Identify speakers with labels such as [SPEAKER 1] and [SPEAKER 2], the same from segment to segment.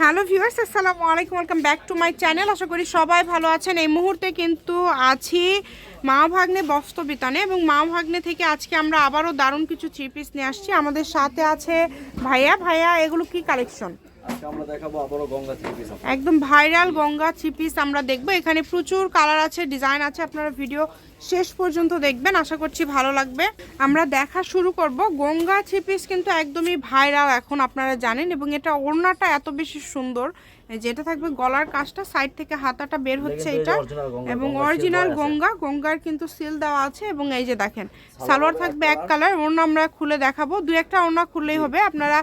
[SPEAKER 1] Hello viewers, আসসালামু আলাইকুম, welcome back to my channel. আশা করি সবাই ভালো আছেন। এই মুহূর্তে কিন্তু আছি মা ভাগ্নে বস্ত্র বিতানে এবং মা ভাগ্নে থেকে আজকে আমরা আবারও দারুণ কিছু থ্রি পিস নিয়ে আসছি। আমাদের সাথে আছে ভাইয়া। ভাইয়া, এগুলো কি কালেকশন একদম ভাইরাল গঙ্গা চিপিস আমরা দেখব। এখানে প্রচুর কালার আছে, ডিজাইন আছে, আপনারা ভিডিও শেষ পর্যন্ত দেখবেন, আশা করছি ভালো লাগবে। আমরা দেখা শুরু করব। গঙ্গা চিপিস কিন্তু একদমই ভাইরাল এখন আপনারা জানেন, এবং এটা ওড়নাটা এত বেশি সুন্দর। যেটা থাকবে গলার কাজটা সাইড থেকে হাতাটা বের হচ্ছে এটা। এবং অরিজিনাল গঙ্গা গঙ্গার কিন্তু সিল দেওয়া আছে এবং এই যে দেখেন সালোয়ার থাকবে এক কালার ওড়না আমরা খুলে দেখাবো। দু একটা ওড়না খুললেই হবে। আপনারা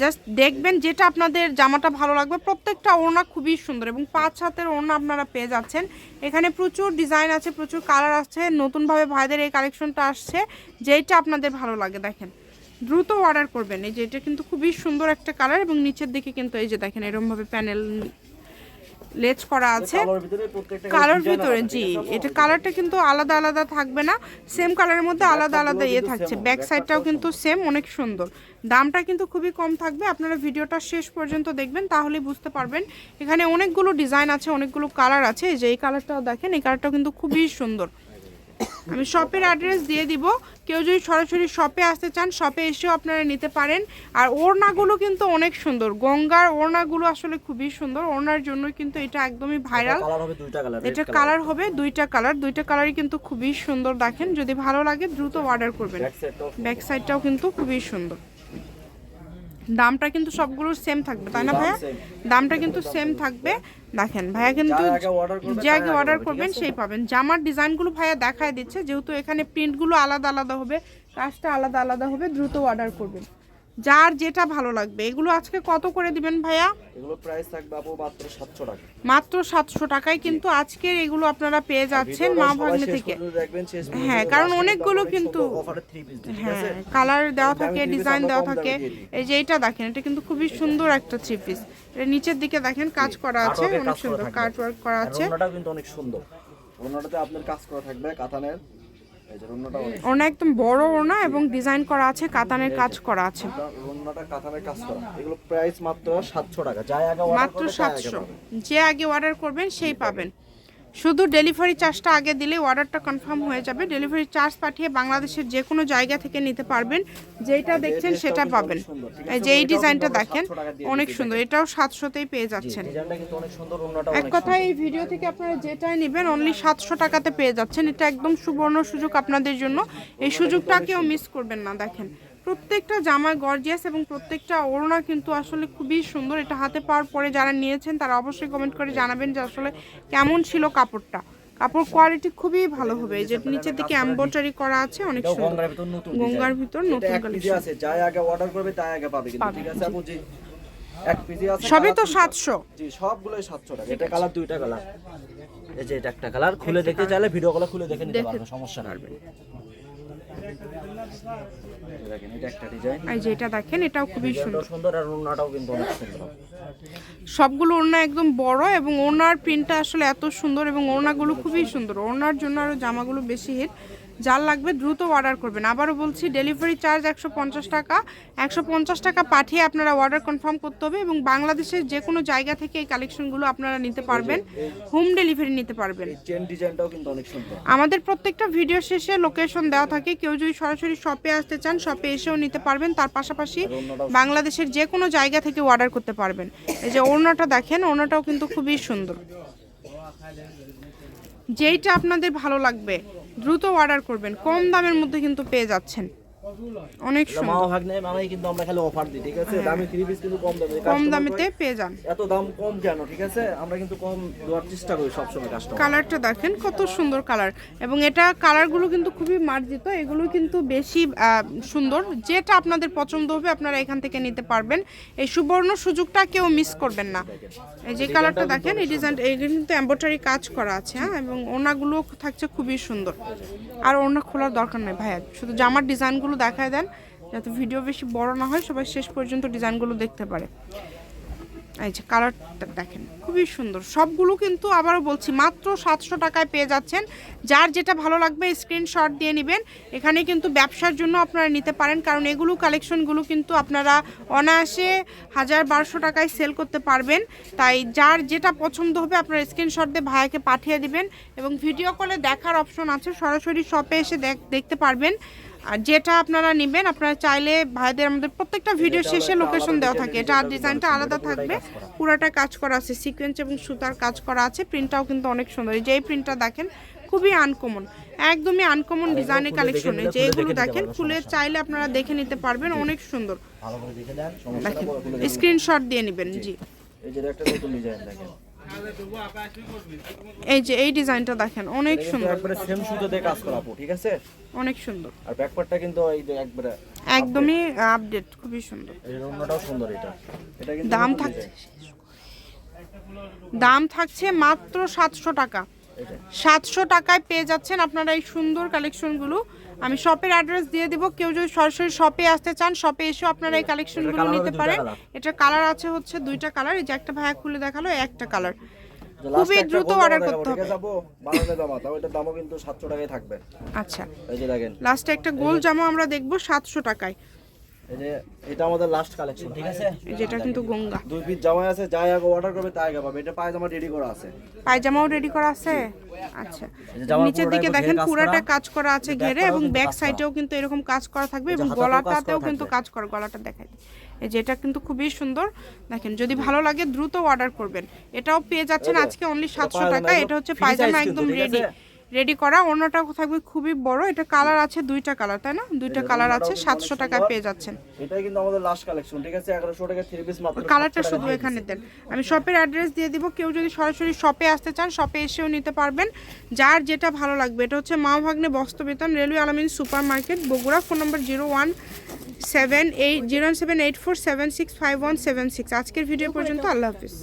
[SPEAKER 1] জাস্ট দেখবেন যেটা আপনাদের জামাটা ভালো লাগবে। প্রত্যেকটা ওড়না খুবই সুন্দর এবং পাঁচ হাতের ওড়না আপনারা পেয়ে যাচ্ছেন। এখানে প্রচুর ডিজাইন আছে প্রচুর কালার আছে। নতুনভাবে ভাইদের এই কালেকশনটা আসছে যেইটা আপনাদের ভালো লাগে দেখেন। দ্রুত অর্ডার করবেন। এই যে এটা কিন্তু খুবই সুন্দর একটা কালার এবং নিচের দিকে কিন্তু এই যে দেখেন এরকমভাবে প্যানেল লেজ করা আছে।
[SPEAKER 2] কালোর ভিতরে
[SPEAKER 1] জি এটা কালারটা কিন্তু আলাদা আলাদা থাকবে না। সেম কালারের মধ্যে আলাদা আলাদা ইয়ে থাকছে। ব্যাক সাইডটাও কিন্তু সেম অনেক সুন্দর। দামটা কিন্তু খুবই কম থাকবে। আপনারা ভিডিওটা শেষ পর্যন্ত দেখবেন তাহলেই বুঝতে পারবেন। এখানে অনেকগুলো ডিজাইন আছে অনেকগুলো কালার আছে। এই যে এই কালারটাও দেখেন এই কালারটাও কিন্তু খুবই সুন্দর। আমি শপের অ্যাড্রেস দিয়ে দিব। কেউ যদি সরাসরি শপে আসতে চান শপে এসেও আপনারা নিতে পারেন। আর ওড়নাগুলো কিন্তু অনেক সুন্দর। গঙ্গার ওড়নাগুলো আসলে খুবই সুন্দর। ওড়নার জন্য কিন্তু এটা একদমই ভাইরাল এটা কালার হবে দুইটা কালার দুইটা কালারই কিন্তু খুবই সুন্দর দেখেন। যদি ভালো লাগে দ্রুত অর্ডার করবেন।
[SPEAKER 2] ব্যাক সাইডটাও
[SPEAKER 1] কিন্তু খুবই সুন্দর। দামটা কিন্তু সবগুলো সেম থাকবে তাই না ভাইয়া? দামটা কিন্তু সেম থাকবে। দেখেন ভাইয়া কিন্তু যে আগে
[SPEAKER 2] আগে
[SPEAKER 1] অর্ডার করবেন সেই পাবেন। জামার ডিজাইনগুলো ভাইয়া দেখায় দিচ্ছে যেহেতু এখানে প্রিন্টগুলো আলাদা আলাদা হবে কাজটা আলাদা আলাদা হবে দ্রুত অর্ডার করবেন। যার যেটা ভালো লাগবে। এগুলো আজকে কত করে দিবেন ভাইয়া?
[SPEAKER 2] এগুলো প্রাইস থাকবে আপু মাত্র 700 টাকা।
[SPEAKER 1] মাত্র সাতশো টাকায় কিন্তু আজকের এগুলো আপনারা পেয়ে যাচ্ছেন মা ভাগ্নে থেকে। হ্যাঁ, কারণ অনেকগুলো কিন্তু- হ্যাঁ
[SPEAKER 2] আছে?
[SPEAKER 1] কালার দেওয়া থাকে ডিজাইন দেওয়া থাকে। এই যে এটা দেখেন এটা কিন্তু খুবই সুন্দর একটা থ্রি পিস এটা নিচের দিকে দেখেন কাজ করা আছে অনেক সুন্দর। কাট ওয়ার্ক করা আছে।
[SPEAKER 2] ওড়নাটাও কিন্তু অনেক সুন্দর। ওড়নাটাতে আপনার কাজ করা থাকবে কাতানের।
[SPEAKER 1] ওনা একদম বড় ওনা এবং ডিজাইন করা আছে কাতানের কাজ করা আছে।
[SPEAKER 2] ওড়নাটা কাতানের কাজ করা। এগুলো প্রাইস মাত্র 700 টাকা। আগে অর্ডার
[SPEAKER 1] মাত্র। যে আগে অর্ডার করবেন সেই পাবেন। শুধু ডেলিভারি চার্জটা আগে দিলে অর্ডারটা কনফার্ম হয়ে যাবে। ডেলিভারি চার্জ পাঠিয়ে বাংলাদেশের যে কোনো জায়গা থেকে নিতে পারবেন। যেটা দেখছেন সেটা পাবেন? যে এই ডিজাইনটা দেখেন
[SPEAKER 2] 700 টাকা দিয়ে
[SPEAKER 1] অনেক সুন্দর। এটাও সাতশোতেই পেয়ে যাচ্ছেন। এক কথায় এই ভিডিও থেকে আপনারা যেটাই নেবেন অনলি সাতশো টাকাতে পেয়ে যাচ্ছেন। এটা একদম সুবর্ণ সুযোগ আপনাদের জন্য। এই সুযোগটা কেউ মিস করবেন না দেখেন। প্রত্যেকটা জামা গর্জিয়াস এবং প্রত্যেকটা ওড়না কিন্তু আসলে খুবই সুন্দর। এটা হাতে পাওয়ার পরে যারা নিয়েছেন তারা অবশ্যই কমেন্ট করে জানাবেন যে আসলে কেমন ছিল কাপড়টা। কাপড় কোয়ালিটি খুবই ভালো হবে। যে নিচের দিকে এমব্রয়ডারি করা আছে অনেক সুন্দর।
[SPEAKER 2] গঙ্গার ভিতর নতুন
[SPEAKER 1] কালেকশন
[SPEAKER 2] আছে যাই আগে অর্ডার করবে তাই আগে পাবে কিন্তু ঠিক আছে আপু? জি। এক পিসি আছে
[SPEAKER 1] সবই তো
[SPEAKER 2] colour
[SPEAKER 1] সাতশো।
[SPEAKER 2] জি সবগুলোই 700 টাকা। এটা কালার দুইটা কালার। এই যে এটা একটা কালার খুলে দেখতে চাইলে ভিডিও কলে খুলে দেখে নিতে পারবে সমস্যা নাই। দেখেন এটা একটা ডিজাইন
[SPEAKER 1] এই যে দেখেন এটাও খুবই সুন্দর।
[SPEAKER 2] সুন্দর আর ওড়নাটাও কিন্তু অনেক সুন্দর।
[SPEAKER 1] সবগুলো ওড়না একদম বড় এবং ওড়নার প্রিন্টটা আসলে এত সুন্দর এবং ওড়নাগুলো খুবই সুন্দর। ওড়নার জন্য আরও জামাগুলো বেশি হিট যার লাগবে দ্রুত অর্ডার করবেন। আবারও বলছি ডেলিভারি চার্জ একশো পঞ্চাশ টাকা। একশো পঞ্চাশ টাকা পাঠিয়ে আপনারা অর্ডার কনফার্ম করতে হবে এবং বাংলাদেশের যে কোনো জায়গা থেকে এই কালেকশনগুলো আপনারা নিতে পারবেন। হোম ডেলিভারি নিতে পারবেন। আমাদের প্রত্যেকটা ভিডিও শেষে লোকেশন দেওয়া থাকে। কেউ যদি সরাসরি শপে আসতে চান শপে এসেও নিতে পারবেন। তার পাশাপাশি বাংলাদেশের যে কোনো জায়গা থেকে অর্ডার করতে পারবেন। এই যে ওড়নাটা দেখেন ওড়নাটাও কিন্তু খুবই সুন্দর। যেইটা আপনাদের ভালো লাগবে। দ্রুত অর্ডার করবেন। কম দামের মধ্যে কিন্তু পেয়ে যাচ্ছেন। অনেক সুন্দর।
[SPEAKER 2] ভাগ নেই কিন্তু আমরা খালি অফার দিই ঠিক আছে? দামি থ্রি পিস কিন্তু কম দামে
[SPEAKER 1] কম দামেতে পেয়ে যান।
[SPEAKER 2] এত দাম কম কেন ঠিক আছে? আমরা কিন্তু কম দেওয়ার চেষ্টা করি সবসময় কাস্টমার
[SPEAKER 1] কালারটা দেখেন কত সুন্দর কালার এবং এটা কালারগুলো কিন্তু খুবই মার্জিত এগুলো কিন্তু বেশি সুন্দর। যেটা আপনাদের পছন্দ হবে আপনারা এখান থেকে নিতে পারবেন। এই সুবর্ণ সুযোগটা কেউ মিস করবেন না। এই যে কালারটা দেখেন এই ডিজাইন এই কিন্তু এম্ব্রয়ডারি কাজ করা আছে হ্যাঁ? এবং ওনাগুলো থাকছে খুবই সুন্দর। আর ওনা খোলার দরকার নেই ভাইয়া। শুধু জামার ডিজাইনগুলো দেখায় দেন, যাতে ভিডিও বেশি বড় না হয়, সবাই শেষ পর্যন্ত ডিজাইনগুলো দেখতে পারে। এই যে কালারটা দেখেন, খুবই সুন্দর। সবগুলো কিন্তু আবারও বলছি, মাত্র সাতশো টাকায় পেয়ে যাচ্ছেন। যার যেটা ভালো লাগবে স্ক্রিনশট দিয়ে নেবেন। এখানে কিন্তু ব্যবসার জন্য আপনারা নিতে পারেন, কারণ এগুলো কালেকশনগুলো কিন্তু আপনারা অনায়াসে হাজার বারোশো টাকায় সেল করতে পারবেন। তাই যার যেটা পছন্দ হবে, আপনারা স্ক্রিনশট দিয়ে ভাইয়াকে পাঠিয়ে দিবেন এবং ভিডিও কলে দেখার অপশন আছে। সরাসরি শপে এসে দেখ- দেখতে পারবেন। আর যেটা আপনারা নেবেন আপনারা চাইলে ভাইদের আমাদের প্রত্যেকটা ভিডিও শেষে লোকেশন দেওয়া থাকে। এটা আর ডিজাইনটা আলাদা থাকবে। পুরাটা কাজ করা আছে। সিকোয়েন্স এবং সুতার কাজ করা আছে। প্রিন্টটাও কিন্তু অনেক সুন্দর। এই যে এই প্রিন্টটা দেখেন খুবই আনকমন একদমই আনকমন ডিজাইনের কালেকশন যে এগুলো দেখেন খুলে চাইলে আপনারা দেখে নিতে পারবেন। অনেক সুন্দর। দেখেন স্ক্রিনশট দিয়ে নেবেন। জি।
[SPEAKER 2] এই যে একটা নতুন ডিজাইন দেখেন।
[SPEAKER 1] এই যে এই ডিজাইনটা দেখেন অনেক সুন্দর।
[SPEAKER 2] একবারে সেম সুতো দিয়ে কাজ করা আপু ঠিক আছে?
[SPEAKER 1] অনেক সুন্দর।
[SPEAKER 2] আর ব্যাকপার্টটা কিন্তু এই যে একবারে
[SPEAKER 1] একদমই আপডেট খুবই সুন্দর।
[SPEAKER 2] এই অন্যটাও সুন্দর এটা। এটা কিন্তু
[SPEAKER 1] দাম থাকছে দাম থাকছে মাত্র সাতশো টাকা। সাতশো টাকায় পেয়ে যাচ্ছেন আপনারা এই সুন্দর কালেকশনগুলো আমি শপের অ্যাড্রেস দিয়ে দিব। কেউ যদি সরাসরি শপে আসতে চান শপে এসে আপনারা এই কালেকশনগুলো নিতে পারেন।
[SPEAKER 2] এটার
[SPEAKER 1] এটা কালার আছে হচ্ছে দুইটা কালার এই যে একটা ভাইয়া খুলে দেখাল একটা কালার খুবই দ্রুত
[SPEAKER 2] অর্ডার
[SPEAKER 1] করতে
[SPEAKER 2] হবে। দামও কিন্তু 700 টাকায় থাকবে।
[SPEAKER 1] আচ্ছা।
[SPEAKER 2] এই যে দেখেন,
[SPEAKER 1] লাস্টে একটা গোল জামা আমরা দেখব সাতশো টাকায়।
[SPEAKER 2] এই যে এটা আমাদের লাস্ট কালেকশন ঠিক আছে?
[SPEAKER 1] যেটা কিন্তু গঙ্গা।
[SPEAKER 2] দুই পিস জামাই আছে যাই আগে অর্ডার করবে তাই আগে পাবে। এটা পায়জামা রেডি করা আছে।
[SPEAKER 1] পায়জামাও রেডি করা আছে? আচ্ছা। নিচের দিকে দেখেন
[SPEAKER 2] কাজ
[SPEAKER 1] পুরাটা
[SPEAKER 2] করা।
[SPEAKER 1] কাজ করা আছে ঘেরে এবং ব্যাক সাইডেও কিন্তু এরকম কাজ করা থাকবে এবং গলাটাতেও কিন্তু কাজ করা গলাটা দেখাই দিই। এই যে এটা কিন্তু খুবই সুন্দর। দেখেন যদি ভালো লাগে দ্রুত অর্ডার করবেন। এটাও পেয়ে যাচ্ছেন আজকে অনলি সাতশো টাকা এটা হচ্ছে পায়জামা একদম রেডি? রেডি করা অন্যটা থাকবে খুবই বড় এটা কালার আছে দুইটা কালার তাই না? দুইটা কালার আছে সাতশো টাকায় পেয়ে যাচ্ছেন।
[SPEAKER 2] এটাই কিন্তু আমাদের লাস্ট কালেকশন ঠিক আছে? 1100 টাকা থ্রি পিস মাত্র
[SPEAKER 1] কালারটা শুধু এখানে দেন। আমি শপের অ্যাড্রেস দিয়ে দিব কেউ যদি সরাসরি শপে আসতে চান শপে এসেও নিতে পারবেন। যার যেটা ভালো লাগবে এটা হচ্ছে মা ভাগ্নে বস্ত্রবেতন railway Alamin super market Bogura phone number zero one seven eight zero seven eight four seven six five one seven six আজকের ভিডিও পর্যন্ত আল্লাহ হাফিজ।